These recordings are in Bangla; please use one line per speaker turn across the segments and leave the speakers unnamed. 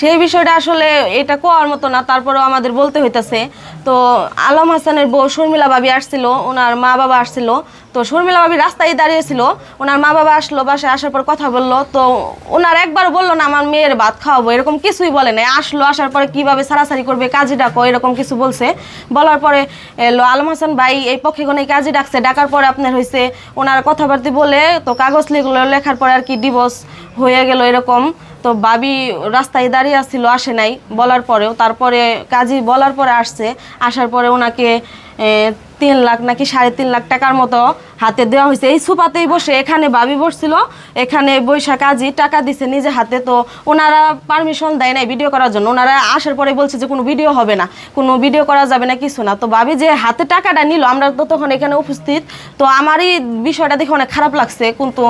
সেই বিষয়টা আসলে এটা কোয়ার মতো না, তারপরেও আমাদের বলতে হইতাছে। তো আলম হাসানের বউ শর্মিলা বাবি আসছিল, ওনার মা বাবা আসছিল। তো শর্মিলা বাবি রাস্তায় দাঁড়িয়েছিল, ওনার মা বাবা আসলো, বাসায় আসার পর কথা বলল। তো ওনার একবার বলল না, আমার মেয়ের ভাত খাওয়াবো। এরকম কিছুই বলে নাই। আসলো, আসার পরে কীভাবে সারাসারি করবে, কাজে ডাকো, এরকম কিছু বলছে। বলার পরে এলো, আলম হাসান ভাই, এই পক্ষে কোনো কাজে ডাকছে, ডাকার পরে আপনার হয়েছে ওনার কথাবার্তা বলে, তো কাগজ লিখলো, লেখার পরে আর কি ডিভোর্স হয়ে গেল এরকম। তো বাবি রাস্তায় দাঁড়িয়ে আসছিল, আসে নাই বলার পরেও। তারপরে কাজী বলার পরে আসছে, আসার পরে ওনাকে তিন লাখ নাকি সাড়ে তিন লাখ টাকার মতো হাতে দেওয়া হয়েছে। এই সুপাতেই বসে এখানে বাবি বসছিল, এখানে বৈশা কাজী টাকা দিছে নিজে হাতে, তো ওনারা পারমিশন দেয় নাই ভিডিও করার জন্য। ওনারা আসার পরে বলছে যে, কোনো ভিডিও হবে না, কোনো ভিডিও করা যাবে না, কিছু না। তো বাবি যে হাতে টাকাটা নিল, আমরা তো তখন এখানে উপস্থিত। তো আমারই বিষয়টা দেখে অনেক খারাপ লাগছে, কিন্তু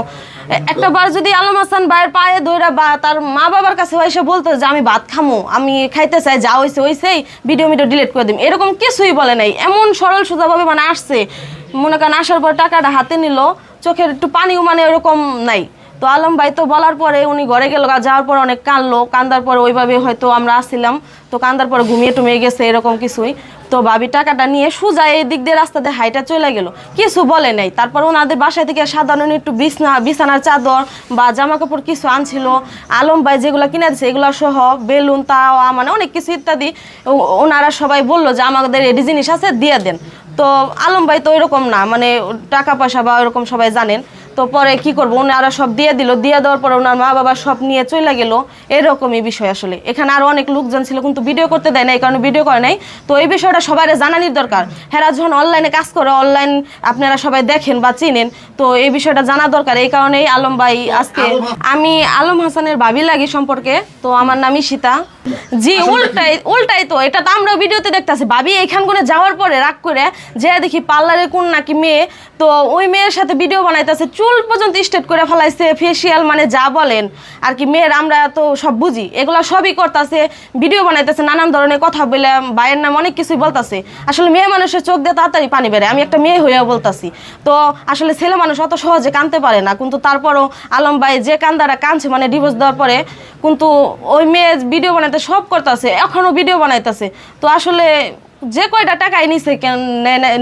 একটা বার যদি আলম হাসান ভাইয়ের পায়ে ধইরা বা তার মা বাবার কাছে এসে বলতো যে, আমি ভাত খামো, আমি খাইতে চাই, যা হয়েছে হয়েছেই ভিডিও ভিডিও ডিলিট করে দিম। এরকম কিছুই বলে নাই। এমন সরল সোজাভাবে মানে আসছে। মনে করেন আসার পর টাকাটা হাতে নিল, চোখের একটু পানিও মানে ওরকম নাই। তো আলম ভাই তো বলার পরে উনি ঘরে গেল যাওয়ার পর অনেক কানলো কান্দার পরে ওইভাবে হয়তো আমরা আসছিলাম। তো কান্দার পরে ঘুমিয়ে টুমিয়ে গেছে এরকম কিছুই। তো ভাবি টাকাটা নিয়ে সোজা এই দিক দিয়ে রাস্তা দিয়ে হাইটা চলে গেল। কিছু বলে নাই। তারপর ওনাদের বাসায় থেকে সাধারণ একটু বিছনা, বিছানার চাদর বা জামা কাপড় কিছু আনছিল। আলম ভাই যেগুলো কিনে দিচ্ছে এগুলো সহ বেলুন, তাওয়া মানে অনেক কিছু ইত্যাদি ওনারা সবাই বলল যে আমাদের এডি জিনিস আছে, দিয়ে দেন। তো আলম ভাই তো ওইরকম না মানে টাকা পয়সা বা ওইরকম সবাই জানেন। তো পরে কি করব ওনারা সব দিয়ে দিল দিয়ে দেওয়ার পরে ওনার মা বাবা সব নিয়ে চলে গেল। এরকমই বিষয় আসলে। এখানে আরও অনেক লোকজন ছিল কিন্তু ভিডিও করতে দেয় না এই কারণে ভিডিও করে নাই। তো এই বিষয়টা সবাই জানানির দরকার। হেরা যখন অনলাইনে কাজ করে অনলাইন আপনারা সবাই দেখেন বা চিনেন তো এই বিষয়টা জানা দরকার। এই কারণেই আলম ভাই আজকে আমি আলম হাসানের ভাবি লাগি সম্পর্কে। তো আমার নাম ঈশিতা। জি উল্টাই উল্টাই তো এটা তো আমরা ভিডিওতে দেখতেছি। ভাবি এখান করে যাওয়ার পরে রাগ করে যে দেখি পার্লারে কোন নাকি মেয়ে তো ওই মেয়ের সাথে ভিডিও বানাইতেছে চুল পর্যন্ত স্টেট করে ফেলাইছে ফেসিয়াল মানে যা বলেন। আর কি মেয়ের আমরা তো সব বুঝি। এগুলো সবই করতেছে ভিডিও বানাইতেছে নানান ধরনের কথা বলে ভাইয়ের নাম অনেক কিছুই বলতাছে। আসলে মেয়ে মানুষের চোখ দিয়ে তাড়াতাড়ি পানি বেড়ে আমি একটা মেয়ে হইয়া বলতাছি। তো আসলে ছেলে মানুষ অত সহজে কানতে পারে না কিন্তু তারপরও আলম ভাই যে কান্দারা কানছে মানে ডিভোর্স দেওয়ার পরে কিন্তু ওই মেয়ে ভিডিও বানাইতে সব করতেছে এখনও ভিডিও বানাইতেছে। তো আসলে যে কয়টা টাকাই নিছে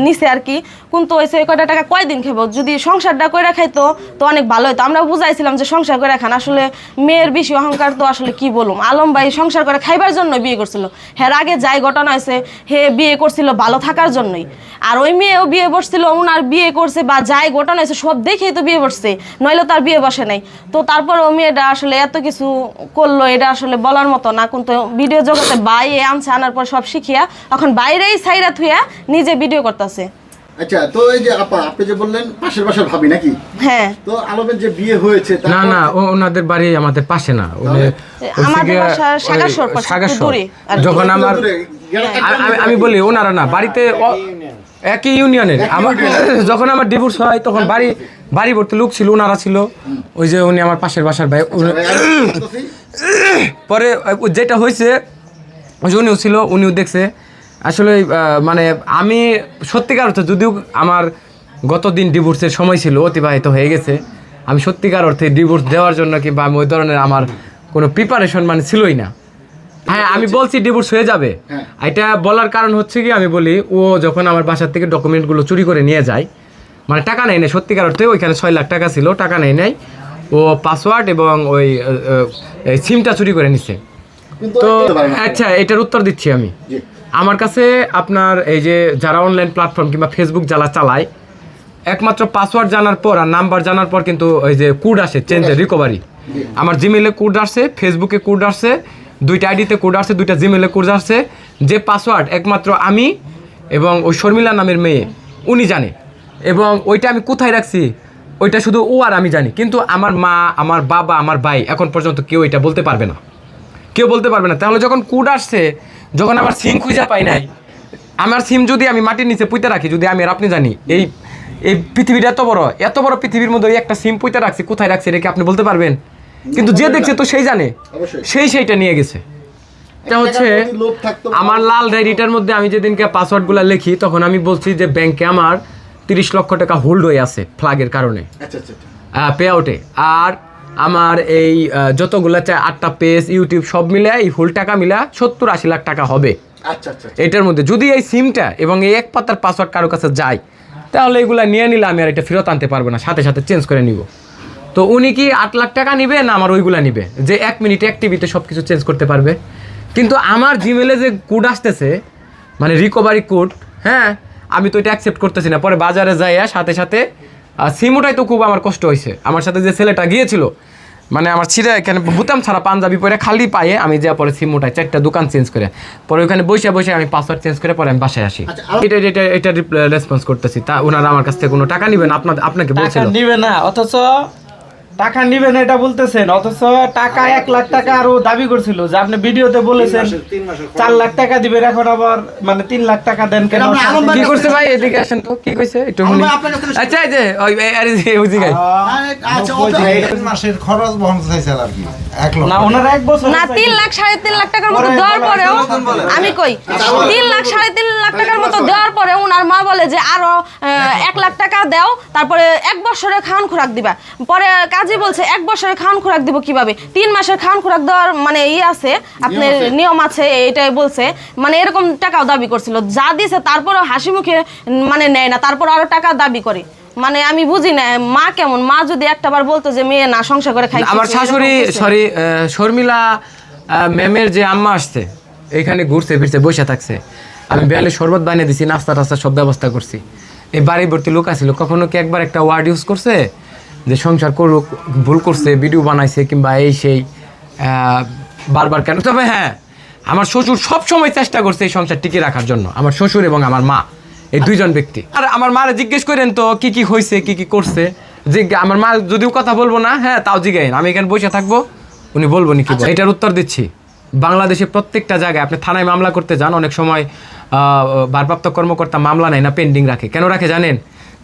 নিছে আর কি? কিন্তু ওই সেই কয়টা টাকা কয়দিন খাব? যদি সংসারটা কইরা খাইতো, তো অনেক ভালো হতো আমরা বুঝাইছিলাম যে সংসার করে খান। আসলে মেয়ের বেশি অহংকার তো আসলে কি বলুম আলম ভাই সংসার করে খাইবার জন্য বিয়ে করছিল। হ্যাঁ আগে যাই ঘটনা হয়েছে হে বিয়ে করছিল ভালো থাকার জন্যই। আর ওই মেয়েও বিয়ে বসছিল ওনার বিয়ে করছে বা যাই ঘটনা হয়েছে সব দেখেই তো বিয়ে বসছে। নইলে তার বিয়ে বসে নাই। তো তারপর ও মেয়েটা আসলে এত কিছু করল, এটা আসলে বলার মতো না। কিন্তু ভিডিও জগতে বাইরে আনছে, আনার পর সব শিখিয়া, এখন বাইরেই সাইরা থুইয়া নিজে ভিডিও করতেছে।
আচ্ছা তো এই যে আপা আপনি যে বললেন পাশের বাসার ভাবি নাকি?
হ্যাঁ।
তো আলমের যে বিয়ে হয়েছে
না না ও ওনাদের বাড়ি আমাদের পাশে না। উনি
আমাদের বাসা
ওই
সাগারসর পাশে, একটু দূরে আর
যখন আমার
হ্যাঁ।
আমি- বলি ওনারা না বাড়িতে একই ইউনিয়নের আমার যখন আমার ডিভোর্স হয় তখন বাড়ি বাড়ি ভর্তি লোক ছিল ওনারা ছিল। ওই যে উনি আমার পাশের বাসার ভাই
বলতেছি,
পরে যেটা হয়েছে উনিও ছিল উনিও দেখছে। আসলে মানে আমি সত্যিকার অর্থে যদিও আমার গত দিন ডিভোর্সের সময় ছিল অতিবাহিত হয়ে গেছে আমি সত্যিকার অর্থে ডিভোর্স দেওয়ার জন্য কিংবা আমি ওই ধরনের আমার কোনো প্রিপারেশন মানে ছিলই না হ্যাঁ আমি বলছি ডিভোর্স হয়ে যাবে
হ্যাঁ।
এটা বলার কারণ হচ্ছে কি আমি বলি ও যখন আমার বাসার থেকে ডকুমেন্টগুলো চুরি করে নিয়ে যায় মানে টাকা নেয় নাই সত্যিকার অর্থে ওইখানে ছয় লাখ টাকা ছিল টাকা নেয় নাই ও পাসওয়ার্ড এবং ওই সিমটা চুরি করে নিছে তো। আচ্ছা এটার উত্তর দিচ্ছি আমি। আমার কাছে আপনার এই যে যারা অনলাইন প্ল্যাটফর্ম কিংবা ফেসবুক যারা চালায় একমাত্র পাসওয়ার্ড জানার পর আর নাম্বার জানার পর কিন্তু ওই যে কোড আসে চেঞ্জের রিকভারি আমার জিমেলে কোড আসছে ফেসবুকে কোড আসছে দুইটা আইডিতে কোড আসছে দুইটা জিমেলে কোড আসছে যে পাসওয়ার্ড একমাত্র আমি এবং ওই শর্মিলা নামের মেয়ে উনি জানে। এবং ওইটা আমি কোথায় রাখছি ওইটা শুধু ও আর আমি জানি। কিন্তু আমার মা আমার বাবা আমার ভাই এখন পর্যন্ত কেউ এটা বলতে পারবে না। কেউ বলতে পারবে না। তাহলে যখন কোড আসছে যখন আমার সিম খুঁজে পাই নাই আমার সিম যদি আমি মাটির নিচে পুঁতে রাখি যদি আমি আর আপনি জানি এই এই পৃথিবীটা এত বড় এত বড় পৃথিবীর মধ্যে একটা সিম পুঁতে রাখছি কোথায় রাখছি রেখে আপনি বলতে পারবেন? কিন্তু যে দেখছে তো সেই জানে সেই সেইটা নিয়ে গেছে। এটা হচ্ছে আমার লাল ডায়েরিটার মধ্যে আমি যেদিনকে পাসওয়ার্ডগুলো লিখি তখন আমি বলছি যে ব্যাংকে আমার তিরিশ লক্ষ টাকা হোল্ড হয়ে আছে ফ্লাগের কারণে।
আচ্ছা আচ্ছা আচ্ছা।
পে আউটে আর আমার এই যতগুলা চাই আটটা পেজ ইউটিউব সব মিলে এই ফুল টাকা মিলা সত্তর আশি লাখ টাকা হবে।
আচ্ছা আচ্ছা
এটার মধ্যে যদি এই সিমটা এবং এই এক পাতার পাসওয়ার্ড কারও কাছে যায় তাহলে এগুলা নিয়ে নিলে আমি আর এটা ফেরত আনতে পারব না সাথে সাথে চেঞ্জ করে নিব। তো উনি কি আট লাখ টাকা নিবে না আমার ওইগুলা নিবে? যে এক মিনিট এক টিভিতে সব কিছু চেঞ্জ করতে পারবে। কিন্তু আমার জিমেলে যে কোড আসতেছে মানে রিকভারি কোড হ্যাঁ আমি তো এটা অ্যাকসেপ্ট করতেছি না। পরে বাজারে যাইয়া সাথে সাথে সিমোটাই তো খুব আমার কষ্ট হয়েছে। আমার সাথে যে ছেলেটা গিয়েছিল মানে আমার ছিঁড়ে এখানে বুতাম ছাড়া পাঞ্জাবি পরে খালি পায়ে আমি যা পরে সিমোটাই চারটা দোকান চেঞ্জ করে পরে ওখানে বসে বসে আমি পাসওয়ার্ড চেঞ্জ করে পরে আমি বাসায় আসি।
আচ্ছা,
এটা এটা এটা রেসপন্স করতেছি। তা ওনারা আমার কাছ থেকে কোনো টাকা নেবেন আপনার আপনাকে বলছিল।
নেবে না অথচ টাকা নিবে না এটা বলতেছেন অথচ টাকা এক লাখ টাকা আরও দাবি করছিল যে আপনি ভিডিওতে বলেছেন চার লাখ টাকা দিবেন এখন আবার মানে তিন লাখ টাকা দেন কেন?
কি করছে ভাই? এদিকে আসেন তো কি কইছে? একটু আচ্ছা এই যে ওই যে ওই দিকে
আচ্ছা ও তো-
তিন মাসের খরচ বহন চাইছে আর কি এক লক্ষ
না ওনারা এক বছর
না তিন লাখ সাড়ে তিন লাখ টাকার মতো দেওয়ার পরেও আমি কই তিন লাখ সাড়ে তিন লাখ টাকার মতো দেওয়ার পরে ওনার মা বলে যে আরও আহ, এক লাখ টাকা দাও তারপরে এক বছরের খাওয়ান খোরাক দিবা। পরে কাজী বলছে এক বছরের খাওয়ান খোরাক দিব কীভাবে? তিন মাসের খাওয়ান খোরাক দেওয়ার মানে ইয়ে আছে আপনার নিয়ম আছে। এটাই বলছে। মানে এরকম টাকাও দাবি করছিল। যা দিছে তারপরেও হাসি মুখে মানে নেয় না তারপর আরও টাকা দাবি করে। মানে আমি বুঝি না মা কেমন? মা যদি একটা বার বলতো যে মেয়ে না সংসার করে খাই
আমার শাশুড়ি সরি শর্মিলা ম্যামের যে আম্মা আসছে এখানে ঘুরছে ফিরছে বসে থাকছে। আমি বেয়ালে শরবত বানিয়ে দিছি নাস্তা টাস্তা সব ব্যবস্থা করছি। এই বাড়ি ভর্তি লোক আছিল কখনো কি একবার একটা ওয়ার্ড ইউজ করছে? যে সংসার করুক, ভুল করছে ভিডিও বানাইছে কিংবা এই সেই বারবার কেন? তবে হ্যাঁ আমার শ্বশুর সব সময় চেষ্টা করছে এই সংসার টিকে রাখার জন্য। আমার শ্বশুর এবং আমার মা, এই দুইজন ব্যক্তি। আর আমার মারে জিজ্ঞেস করেন তো, কি কি হয়েছে কি কি করছে? জিজ্ঞা আমার মা যদিও কথা বলব না হ্যাঁ তাও জিজ্ঞাসা আমি এখানে বসে থাকব, উনি বলব নি কি এটার উত্তর দিচ্ছি। বাংলাদেশে প্রত্যেকটা জায়গায় আপনি থানায় মামলা করতে যান, অনেক সময় ভারপ্রাপ্ত কর্মকর্তা মামলা নেয় না পেন্ডিং রাখে। কেন রাখে জানেন?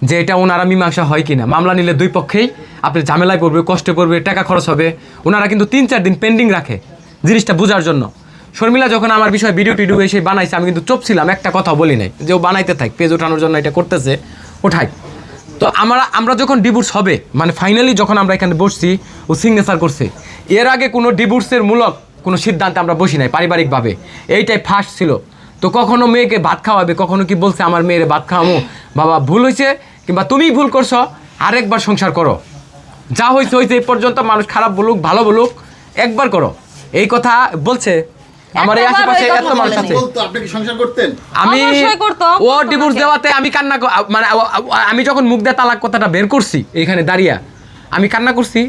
যে এটা ওনারা মীমাংসা হয় কিনা। মামলা নিলে দুই পক্ষেই আপনি ঝামেলায় পড়বে, কষ্টে পড়বে, টাকা খরচ হবে। ওনারা কিন্তু তিন চার দিন পেন্ডিং রাখে জিনিসটা বোঝার জন্য। শর্মিলা যখন আমার বিষয়ে ভিডিও টিডিও এসে বানাইছে, আমি কিন্তু চুপ ছিলাম একটা কথা বলি নাই, যে ও বানাইতে থাক, পেজ ওঠানোর জন্য এটা করতেছে, ওঠাই। তো আমরা আমরা যখন ডিভোর্স হবে মানে ফাইনালি যখন আমরা এখানে বসছি, ও সিগনেচার করছে, এর আগে কোনো ডিভোর্সের মূলক কোনো সিদ্ধান্তে আমরা বসি নাই পারিবারিকভাবে। এইটাই ফার্স্ট ছিল। তো কখনো মেয়েকে ভাত খাওয়াবে, কখনো কি বলছে, আমার মেয়েরে ভাত খাওয়ামো? বাবা, ভুল হয়েছে কিংবা তুমি ভুল করছ আরেকবার সংসার করো। যা হয়েছে হয়েছে এই পর্যন্ত মানুষ খারাপ বলুক ভালো বলুক একবার করো। এই কথা বলছে আমার এই আশেপাশে এত মানুষ আছে।
বলতো আপনি কি সংসার করতেন?
আমি
অবশ্যই
ও ডিভোর্স দেওয়াতে আমি কান্না মানে আমি যখন মুখ দিয়ে তালাক কথাটা বের করছি এখানে দাঁড়িয়ে আমি কান্না করছি।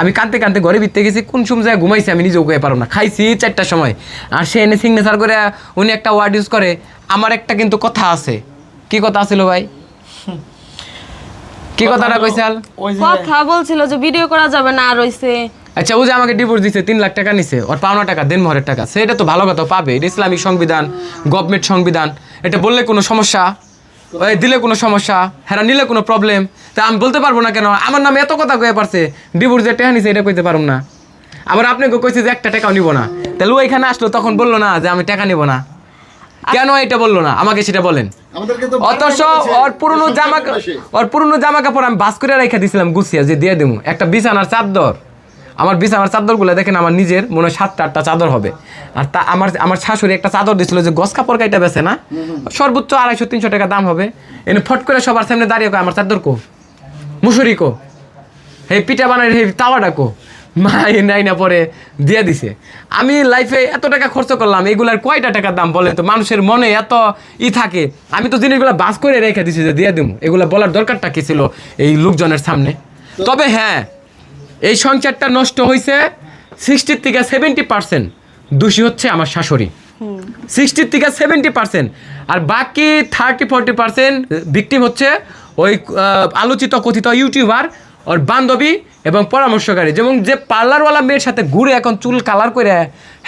আমি কাঁদতে কাঁদতে ঘরে ভিতরে গেছি কোন সময় যায় ঘুমাইছি আমি নিজেও গিয়ে পারব না। খাইছি চারটার সময়। আর সে এনে সিগনেচার করে উনি একটা ওয়ার্ড ইউজ করে। আমার একটা কিন্তু কথা আছে। কি কথা আছিল ভাই? কি কথাটা কইছাল
ওই যে
কথা বলছিল যে ভিডিও করা যাবে না রইছে
আচ্ছা ও যে আমাকে ডিভোর্স দিছে তিন লাখ টাকা নিছে ওর পাওনা টাকা দেন মহরের টাকা সেটা তো ভালো কথা পাবে। এটা ইসলামিক সংবিধান গভর্নমেন্ট সংবিধান এটা বললে কোনো সমস্যা? ওই দিলে কোনো সমস্যা? হ্যাঁ নিলে কোনো প্রবলেম তা আমি বলতে পারব না কেন? আমার নামে এত কথা কয়ে পারছে ডিভোর্স যে টাকা নিছে এটা কইতে পারব না। আবার আপনাকে কইছে যে একটা টাকাও নিব না। তাহলে ও এখানে আসলো তখন বলল না যে আমি টাকা নিব না। কেন এটা বলল না? আমাকে সেটা বলেন। অথচ ওর পুরনো
সংসার
জামা ওর পুরনো জামা কাপড় আমি করে রেখে দিয়েছিলাম গুছিয়ে যে দিয়ে দেবো একটা বিছানার চাদর। আমার বিছানার চাদরগুলো দেখেন আমার নিজের মনে হয় সাতটা আটটা চাদর হবে। আর তা আমার আমার শাশুড়ি একটা চাদর দিছিল যে গস কাপড় কাইটা বেছে না? সর্বোচ্চ আড়াইশো তিনশো টাকা দাম হবে। এনে ফট করে সবার সামনে দাঁড়িয়ে আমার চাদর কো? মুসুরি কো? হে পিঠা বানাই হে তাওয়াটা কো? মা নাই না পরে দিয়ে দিছে। আমি লাইফে এত টাকা খরচ করলাম, এগুলার কয়টা টাকা দাম বলে তো? মানুষের মনে এত ই থাকে। আমি তো জিনিসগুলো বাস করে রেখে দিছি যে দিয়ে দিব এগুলো বলার দরকারটা কি ছিল এই লোকজনের সামনে? তবে হ্যাঁ এই সংসারটা নষ্ট হয়েছে সিক্সটির থেকে সেভেন্টি পার্সেন্ট দোষী হচ্ছে আমার শাশুড়ি। সিক্সটির থেকে সেভেন্টি পার্সেন্ট আর বাকি থার্টি ফোরটি পার্সেন্ট ভিকটিম হচ্ছে ওই আলোচিত, কথিত ইউটিউবার ওর বান্ধবী এবং পরামর্শকারী। যেমন যে পার্লারওয়ালা মেয়ের সাথে ঘুরে এখন চুল কালার করে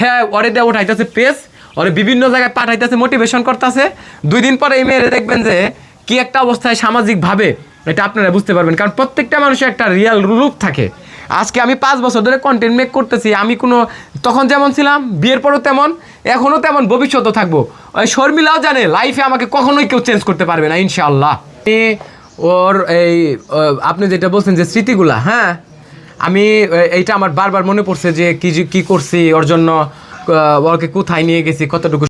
হ্যাঁ ওরে দিয়ে উঠাইতেছে পেস ওরে বিভিন্ন জায়গায় পাঠাইতেছে মোটিভেশন করতেছে। দুই দিন পরে এই মেয়েরে দেখবেন যে কি একটা অবস্থায় সামাজিকভাবে, এটা আপনারা বুঝতে পারবেন। কারণ প্রত্যেকটা মানুষের একটা রিয়াল রূপ থাকে। আজকে আমি পাঁচ বছর ধরে কন্টেন্ট মেক করতেছি, আমি কোনো, তখন যেমন ছিলাম, বিয়ের পরও তেমন এখনও তেমন, ভবিষ্যতও থাকব। ওই শর্মিলাও জানে লাইফে আমাকে কখনোই কেউ চেঞ্জ করতে পারবে না, ইনশাআল্লাহ। ওর এই আপনি যেটা বলছেন যে স্মৃতিগুলা হ্যাঁ? আমি এইটা আমার বারবার মনে পড়ছে যে কি কি করছি, ওর জন্য ওকে কোথায় নিয়ে গেছি, কতটুকু